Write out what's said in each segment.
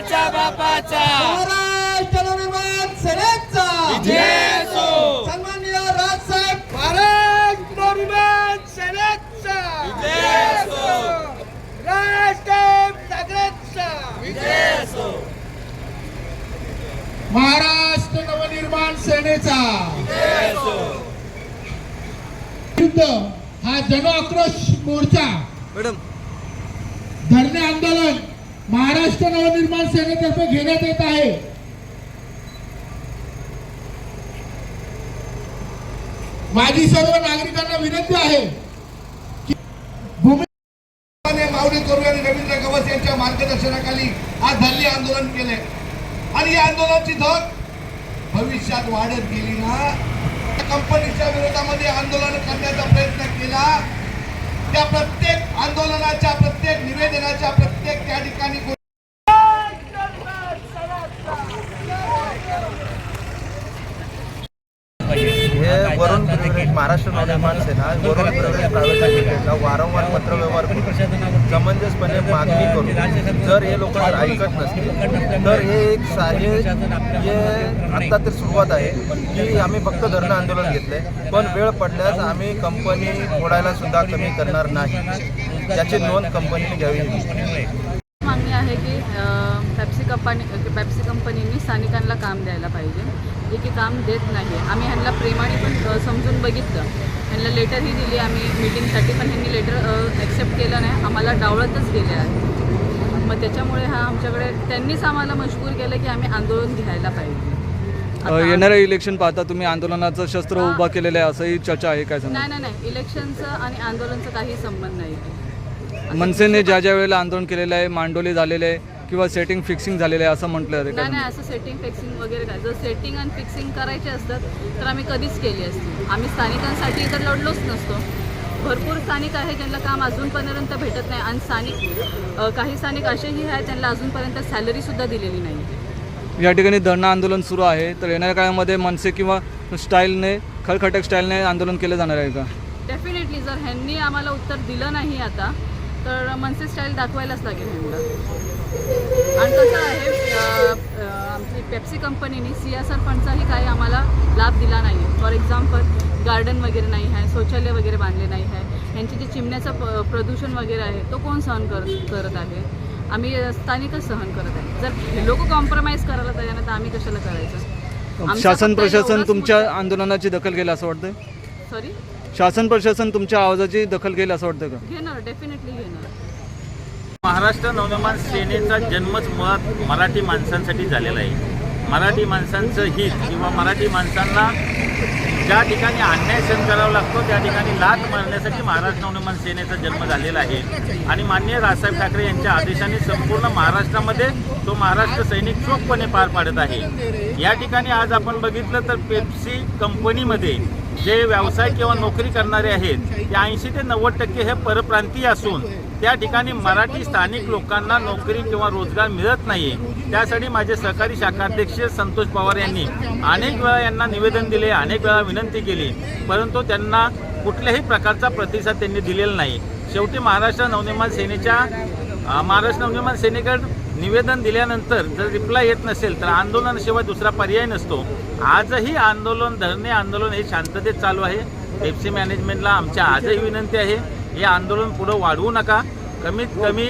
सेनेचा महाराष्ट्र नवनिर्माण सेनेचा. विजय असो. सन्माननीय राजसाहेब महाराष्ट्र नवनिर्माण सेनेचा. विजय असो. राजसाहेब ठाकरेंचा विजय असो. महाराष्ट्र नवनिर्माण सेनेचा. विजय असो. विरुद्ध हा जन आक्रोश मोर्चा. मॅडम. धरणे आंदोलन महाराष्ट्र नवनिर्माण सेनेतर्फे घेण्यात येत आहे. माझी सर्व नागरिकांना विनंती आहे की माऊली करू आणि रवींद्र गवस यांच्या मार्गदर्शनाखाली आज धल्ली आंदोलन केले आणि या आंदोलनाची धग भविष्यात वाढत गेली ना. कंपनीच्या विरोधामध्ये आंदोलन करण्याचा प्रयत्न केला. त्या प्रत्येक आंदोलनाच्या प्रत्येक निवेदनाच्या प्रत्येक त्या ठिकाणी महाराष्ट्र नवनिर्माण सेना वरून प्रायव्हेट लिमिटेडला वारंवार पत्रव्यवहार करून समंजसपणे मागणी करून जर हे लोक ऐकत नसतील तर हे एक सा हे आत्ता तर सुरुवात आहे की आम्ही फक्त धरणं आंदोलन घेतलंय पण वेळ पडल्यास आम्ही कंपनी फोडायला सुद्धा कमी करणार नाही. याची नोंद कंपनीने घ्यावी. मागणी आहे की पेप्सी कंपनी पेप्सी कंपनीने स्थानिकांना काम द्यायला पाहिजे. जे की काम देत नाही. आम्ही ह्यांना प्रेमाने पण समजून बघितलं. ह्यांना लेटरही दिली आम्ही मीटिंगसाठी पण ह्यांनी लेटर ॲक्सेप्ट केलं नाही. आम्हाला डावळतच गेले आहे मग त्याच्यामुळे हा आमच्याकडे त्यांनीच आम्हाला मजबूर केलं की आम्ही आंदोलन घ्यायला पाहिजे. येणाऱ्या इलेक्शन पाहता तुम्ही आंदोलनाचं शस्त्र उभा केलेलं आहे असंही चर्चा आहे काय नाही नाही नाही. इलेक्शनचं आणि आंदोलनचं काही संबंध नाही. मनसेने ज्या ज्या वेळेला आंदोलन केलेलं आहे मांडोली झालेले आहे किंवा सेटिंग फिक्सिंग झालेलं आहे असं म्हटलं नाही काय नाही असं सेटिंग फिक्सिंग वगैरे काय. जर सेटिंग आणि फिक्सिंग करायचे असतात तर आम्ही कधीच केली असती. आम्ही स्थानिकांसाठी तर लढलोच नसतो. भरपूर स्थानिक आहे ज्यांना काम अजूनपर्यंत भेटत नाही आणि स्थानिक काही स्थानिक असेही आहेत त्यांना अजूनपर्यंत सॅलरीसुद्धा दिलेली नाही. या ठिकाणी धरणं आंदोलन सुरू आहे. तर येणाऱ्या काळामध्ये मनसे किंवा स्टाईलने खळखटक स्टाईलने आंदोलन केलं जाणार आहे का? डेफिनेटली जर ह्यांनी आम्हाला उत्तर दिलं नाही आता तर मनसे स्टाईल दाखवायलाच लागेल ह्यांना आणि कसं आहे आमची पेप्सी कंपनीने सी एस आर फंडचाही काही आम्हाला लाभ दिला नाही आहे फॉर एक्झाम्पल गार्डन वगैरे नाही आहे शौचालय वगैरे बांधले नाही आहे. यांची जे चिमण्याचं प प्रदूषण वगैरे आहे तो कोण सहन कर करत आहे? आम्ही स्थानिकच सहन करत आहे. जर हे लोक कॉम्प्रोमाइज करायला तयार नाही तर आम्ही कशाला करायचं? शासन प्रशासन तुमच्या आंदोलनाची दखल घेईल असं वाटतं सॉरी शासन प्रशासन तुमच्या आवाजाची दखल घेईल असं वाटतं का? घेणार डेफिनेटली घेणार. महाराष्ट्र नवनिर्माण सेनेचा जन्मच मुळात मराठी माणसांसाठी झालेला आहे. मराठी माणसांचं हित किंवा मराठी माणसांना ज्या ठिकाणी अन्याय सहन करावा लागतो त्या ठिकाणी लाट मारण्यासाठी महाराष्ट्र नवनिर्माण सेनेचा जन्म झालेला आहे. आणि माननीय राजसाहेब ठाकरे यांच्या आदेशाने संपूर्ण महाराष्ट्रामध्ये तो महाराष्ट्र सैनिक चोखपणे पार पाडत आहे. या ठिकाणी आज आपण बघितलं तर पेप्सी कंपनीमध्ये जे व्यवसाय किंवा नोकरी करणारे आहेत ते ऐंशी ते नव्वद टक्के हे परप्रांतीय असून त्या ठिकाणी मराठी स्थानिक लोकांना नोकरी किंवा रोजगार मिळत नाही त्यासाठी माझे सहकारी शाखाध्यक्ष संतोष पवार यांनी अनेक वेळा यांना निवेदन दिले अनेक वेळा विनंती केली परंतु त्यांना कुठल्याही प्रकारचा प्रतिसाद त्यांनी दिलेला नाही. शेवटी महाराष्ट्र नवनिर्माण सेनेच्या महाराष्ट्र नवनिर्माण सेनेकडे निवेदन दिल्यानंतर जर रिप्लाय येत नसेल तर आंदोलनाशिवाय दुसरा पर्याय नसतो. आजही आंदोलन धरणे आंदोलन हे शांततेत चालू आहे. पेप्सी मॅनेजमेंटला आमच्या आजही विनंती आहे हे आंदोलन पुढं वाढवू नका. कमीत कमी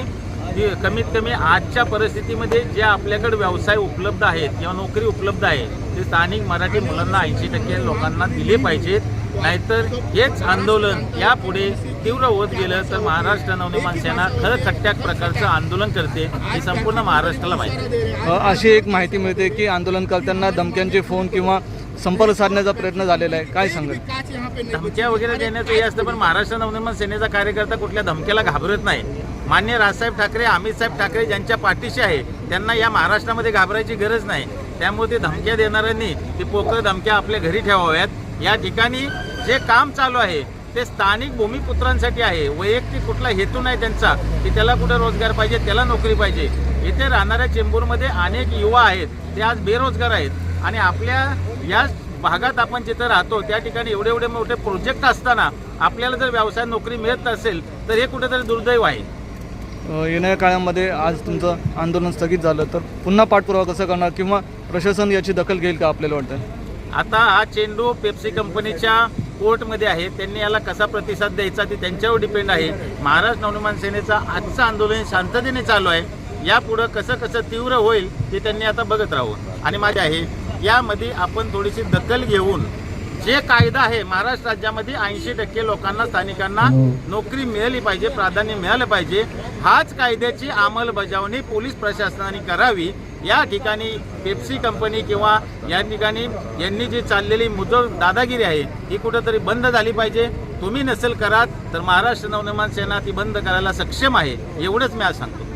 कमीत कमी आजच्या परिस्थितीमध्ये जे आपल्याकडे व्यवसाय उपलब्ध आहेत किंवा नोकरी उपलब्ध आहे ते स्थानिक मराठी मुलांना ऐंशी टक्के लोकांना दिले पाहिजेत. नाहीतर हेच आंदोलन. यापुढे तीव्र होत गेलं तर महाराष्ट्र नवनिर्माण सेना खळखट्ट्याक प्रकारचं आंदोलन करते हे संपूर्ण महाराष्ट्राला माहिती अशी एक माहिती मिळते की आंदोलनकर्त्यांना धमक्यांचे फोन किंवा संपर्क साधण्याचा प्रयत्न झालेला आहे. काय सांगाल? धमक्या वगैरे देण्याचं हे असतं पण महाराष्ट्र नवनिर्माण सेनेचा कार्यकर्ता कुठल्या धमक्याला घाबरत नाही. मान्य राजसाहेब ठाकरे अमित साहेब ठाकरे ज्यांच्या पाठीशी आहे त्यांना या महाराष्ट्रामध्ये घाबरायची गरज नाही. त्यामुळे ते धमक्या देणाऱ्यांनी ते पोकळ धमक्या आपल्या घरी ठेवाव्यात. या ठिकाणी जे काम चालू आहे ते स्थानिक भूमिपुत्रांसाठी आहे. वैयक्तिक कुठला हेतू नाही त्यांचा की त्याला कुठं रोजगार पाहिजे त्याला नोकरी पाहिजे. इथे राहणाऱ्या चेंबूरमध्ये अनेक युवा आहेत ते आज बेरोजगार आहेत. आणि आपल्या या भागात आपण जिथं राहतो त्या ठिकाणी एवढे एवढे मोठे प्रोजेक्ट असताना आपल्याला जर व्यवसाय नोकरी मिळत असेल तर हे कुठेतरी दुर्दैव आहे. येणाऱ्या काळामध्ये आज तुमचं आंदोलन स्थगित झालं तर पुन्हा पाठपुरावा कसं करणार किंवा प्रशासन याची दखल घेईल का आपल्याला वाटतं? आता हा चेंडू पेप्सी कंपनीच्या कोर्टमध्ये आहे. त्यांनी याला कसा प्रतिसाद द्यायचा ते त्यांच्यावर डिपेंड आहे. महाराष्ट्र नवनिर्माण सेनेचा आजचं आंदोलन शांततेने चालू आहे. यापुढं कसं कसं तीव्र होईल ते त्यांनी आता बघत राहू. आणि माझे आहे यामध्ये आपण थोडीशी दखल घेऊन जे कायदा आहे महाराष्ट्र राज्यामध्ये ऐंशी टक्के लोकांना स्थानिकांना नोकरी मिळाली पाहिजे प्राधान्य मिळालं पाहिजे. हाच कायद्याची अंमलबजावणी पोलीस प्रशासनाने करावी. या ठिकाणी पेप्सी कंपनी किंवा या ठिकाणी यांनी जी चाललेली मुजोर दादागिरी आहे ही कुठंतरी बंद झाली पाहिजे. तुम्ही नसेल करात तर महाराष्ट्र नवनिर्माण सेना ती बंद करायला सक्षम आहे एवढंच मी आज सांगतो.